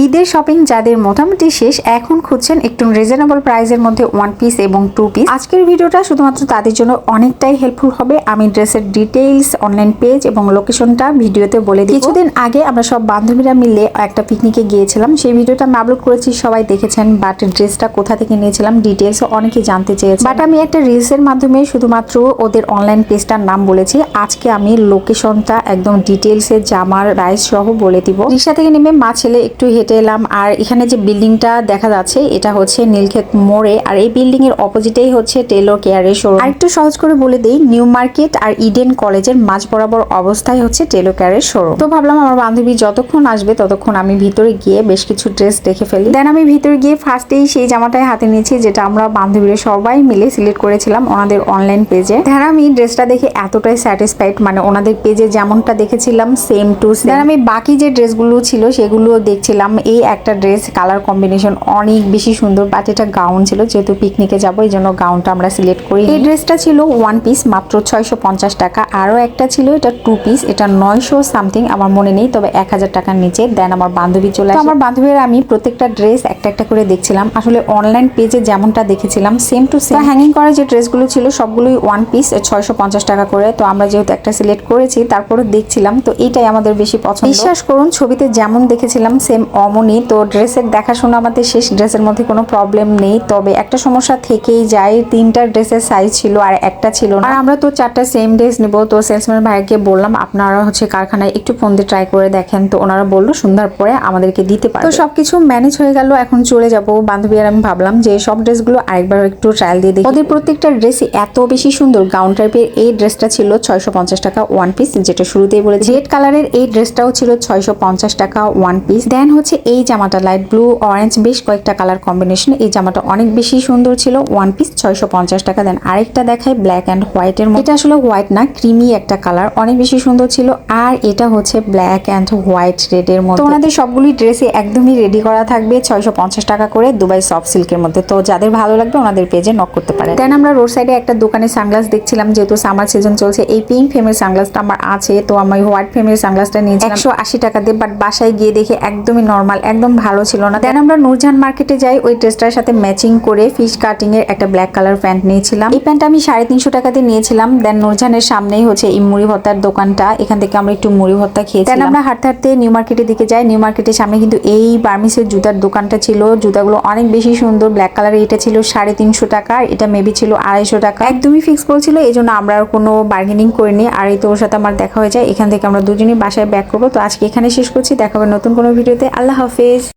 ঈদের শপিং যাদের মোটামুটি শেষ, এখন খুঁজছেন একটু রিজনেবল প্রাইসের মধ্যে ওয়ান পিস এবং টু পিস আজকের ভিডিওটা শুধুমাত্র তাদের জন্য অনেকটাই হেল্পফুল হবে। আমি ড্রেসের ডিটেইলস অনলাইন পেজ এবং লোকেশনটা ভিডিওতে বলে দিই। কিছুদিন আগে আমরা সব বান্ধবীরা মিলে একটা পিকনিকে গিয়েছিলাম। সেই ভিডিওটা আমি আপলোড করেছি, সবাই দেখেছেন বাট ড্রেসটা কোথা থেকে নিয়েছিলাম ডিটেলস অনেকে জানতে চেয়েছে বাট আমি একটা রিলসের মাধ্যমে শুধুমাত্র ওদের অনলাইন পেজটার নাম বলেছি। আজকে আমি লোকেশনটা একদম ডিটেলসে জামার প্রাইস সহ বলে দিব। রিক্সা থেকে নেমে মা ছেলে একটু হেঁটে এলাম। আর এখানে যে বিল্ডিংটা দেখা যাচ্ছে, এটা হচ্ছে নীলক্ষেত মোড়ে। আর এই বিল্ডিং এর অপোজিটেই হচ্ছে টেলর কেয়ারের শোরুম। আর একটু সহজ করে বলে দিই, নিউ মার্কেট আর ইডেন কলেজের মাঝ বরাবর অবস্থায় হচ্ছে টেলর কেয়ারের শোরুম। তো ভাবলাম আমার বান্ধবী যতক্ষণ আসবে, ততক্ষণ আমি ভিতরে গিয়ে বেশ কিছু ড্রেস দেখে ফেলি। দেন আমি ভিতরে গিয়ে ফার্স্টেই সেই জামাটাই হাতে নিয়েছি, যেটা আমরা বান্ধবীরা সবাই মিলে সিলেক্ট করেছিলাম ওনাদের অনলাইন পেজে। দেন আমি ড্রেসটা দেখে এতটাই স্যাটিসফাইড মানে ওনাদের পেজে যেমনটা দেখেছিলাম সেম টু সেম আমি বাকি যে ড্রেসগুলো ছিল সেগুলো দেখছিলাম। এই একটা ড্রেস কালার কম্বিনেশন অনেক বেশি সুন্দর বাট এটা গাউন ছিল, যেহেতু পিকনিকে যাব, এই জন্য গাউনটা আমরা সিলেক্ট করি এই ড্রেসটা ছিল ওয়ান পিস মাত্র ছয়শো পঞ্চাশ টাকা। আরও একটা ছিল, এটা টু পিস এটা নয়শো সামথিং আমার মনে নেই, তবে এক হাজার টাকার নিচে। দেন আমার বান্ধবী চলে। আমার বান্ধবীর আমি প্রত্যেকটা ড্রেস একটা একটা করে দেখছিলাম। আসলে অনলাইন পেজে যেমনটা দেখেছিলাম সেম টু সেম হ্যাঙ্গিং করা যে ড্রেসগুলো ছিল, সবগুলোই ওয়ান পিস ছয়শো পঞ্চাশ টাকা করে। তো আমরা যেহেতু একটা সিলেক্ট করেছি তারপরে দেখছিলাম, তো এইটাই আমাদের বেশি পছন্দ। বিশ্বাস করুন, ছবিতে যেমন দেখেছিলাম সেম অমনই তো ড্রেসের দেখাশোনা আমাদের শেষ, ড্রেসের মধ্যে কোনো প্রবলেম নেই। তবে একটা সমস্যা থেকেই যায়, তিনটা ড্রেসের সাইজ ছিল আর একটা ছিল না। আর আমরা তো চারটা সেম ড্রেস নিব। তো সেলসম্যান ভাইকে বললাম, আপনারা হচ্ছে কারখানায় একটু ফোন দিয়ে ট্রাই করে দেখেন। তো ওনারা বলল সুন্দর পরে আমাদেরকে দিতে পারে তো সবকিছু ম্যানেজ হয়ে গেল, এখন চলে যাব বান্ধবী আর আমি ভাবলাম যে সব ড্রেসগুলো আরেকবার একটু ট্রায়াল দিয়ে দেখি। ওদের প্রত্যেকটা ড্রেসই এত বেশি সুন্দর। গাউন টাইপের এই ড্রেসটা ছিল ছয়শো পঞ্চাশ টাকা ওয়ান পিস যেটা শুরুতেই বলে রেড কালারের এই ড্রেসটাও ছিল ছয়শো পঞ্চাশ টাকা ওয়ান পিস দেন হচ্ছে এই জামাটা লাইট ব্লু অরেঞ্জ বেশ কয়েকটা কালার কম্বিনেশন এই জামাটা অনেক বেশি সুন্দর ছিল ওয়ান পিস ছয়শো পঞ্চাশ টাকা। দেন আরেকটা দেখায় ব্ল্যাক অ্যান্ড হোয়াইটের মধ্যে। এটা আসলে হোয়াইট না ক্রিমি একটা কালার অনেক বেশি সুন্দর ছিল। আর এটা হচ্ছে ব্ল্যাক অ্যান্ড হোয়াইট রেডের মধ্যে। তো ওনাদের সবগুলি ড্রেসে একদমই রেডি করা থাকবে, ছয়শো পঞ্চাশ টাকা করে দুবাই সফট সিল্কের মধ্যে। তো যাদের ভালো লাগবে, ওনাদের পেজে নক করতে পারে দেন আমরা রোড সাইডে একটা দোকানে সানগ্লাস দেখছিলাম, যেহেতু সামার সিজন চলছে, এই পিঙ্ক ফেমের সানগ্লাসটা আমার আছে। তো আমি হোয়াইট ফেমের সানগ্লাসটা নিয়েছিলাম। একশো টাকা দিয়ে বাট বাসায় গিয়ে দেখে একদমই নর্মাল একদম ভালো ছিল না। দেন আমরা নূরজাহান মার্কেটে যাই, ওই ড্রেসটার সাথে ম্যাচিং করে ফিশ কাটিং এর একটা ব্ল্যাক কালার প্যান্ট নিয়েছিলাম। এই প্যান্টটা আমি সাড়ে তিনশো টাকা দিয়ে নিয়েছিলাম। দেন নূরজাহানের সামনেই হচ্ছে এই মুড়ি ভর্তার দোকানটা। এখান থেকে আমরা একটু মুড়ি ভর্তা খেয়েছি দেন আমরা হাঁটতে হাঁটতে নিউ মার্কেটের দিকে যাই। নিউ মার্কেটের সামনে কিন্তু এই বার্মিসের জুতার দোকানটা ছিল। জুতাগুলো অনেক বেশি সুন্দর ব্ল্যাক কালারের এটা ছিল সাড়ে তিনশো টাকা। এটা মেবি ছিল আড়াইশো টাকা। একদমই ফিক্স করেছিল এই জন্য আমরা আর কোনো বার্গেনিং করিনি। আর এই তোর সাথে আমার দেখা হয়ে যায়। এখান থেকে আমরা দুজনেই বাসায় ব্যাক করব। তো আজকে এখানে শেষ করছি। দেখা হবে নতুন কোনো ভিডিওতে আল্লাহ হাফেজ।